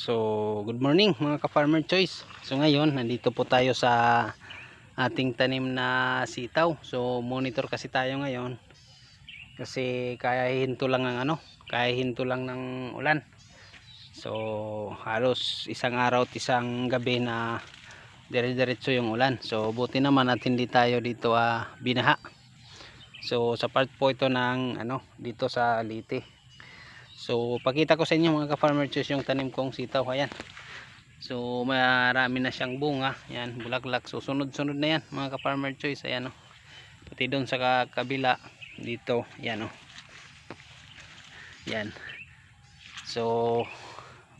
So, good morning mga ka-farmer choice. So ngayon, nandito po tayo sa ating tanim na sitaw. So, monitor kasi tayo ngayon. Kasi kaya hinto lang ng ano, kaya hinto lang ng ulan. So, halos isang araw at isang gabi na dire-diretso yung ulan. So, buti naman at hindi tayo dito ah, binaha. So, sa part po ito ng ano, dito sa Lite. So, pakita ko sa inyo mga ka-farmer choice yung tanim kong sitaw. Ayan. So, marami na siyang bunga. Ayan, bulaklak. So, sunod-sunod na yan mga ka-farmer choice. Ayan o. Pati doon sa ka- kabila. Dito. Ayan o. Ayan. So,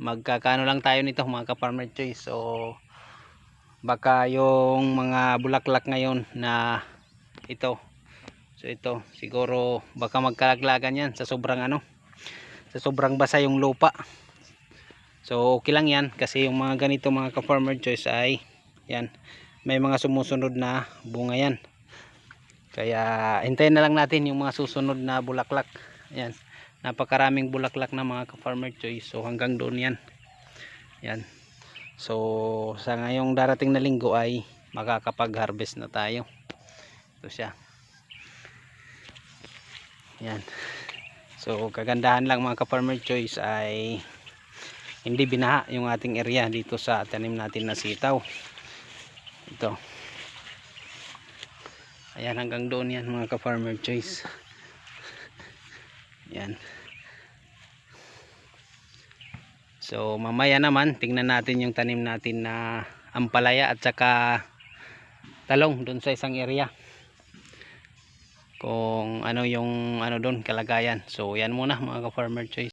magkakano lang tayo nito mga ka-farmer choice. So, baka yung mga bulaklak ngayon na ito. So, ito. Siguro, baka magkalaglagan yan sa sobrang ano sa sobrang basa yung lupa. So okay lang yan. Kasi yung mga ganito mga ka-farmer choice ay yan may mga sumusunod na bunga yan. Kaya hintayin na lang natin yung mga susunod na bulaklak. Yan napakaraming bulaklak na mga ka-farmer choice. So hanggang doon yan. Yan. So sa ngayong darating na linggo ay makakapag harvest na tayo. Ito siya. Yan So kagandahan lang mga ka-farmer choice ay hindi binaha yung ating area dito sa tanim natin na sitaw. Ito. Ayan hanggang doon yan mga ka-farmer choice. Yan. So mamaya naman tingnan natin yung tanim natin na ampalaya at saka talong doon sa isang area kung ano yung ano doon kalagayan. So yan muna mga ka farmer choice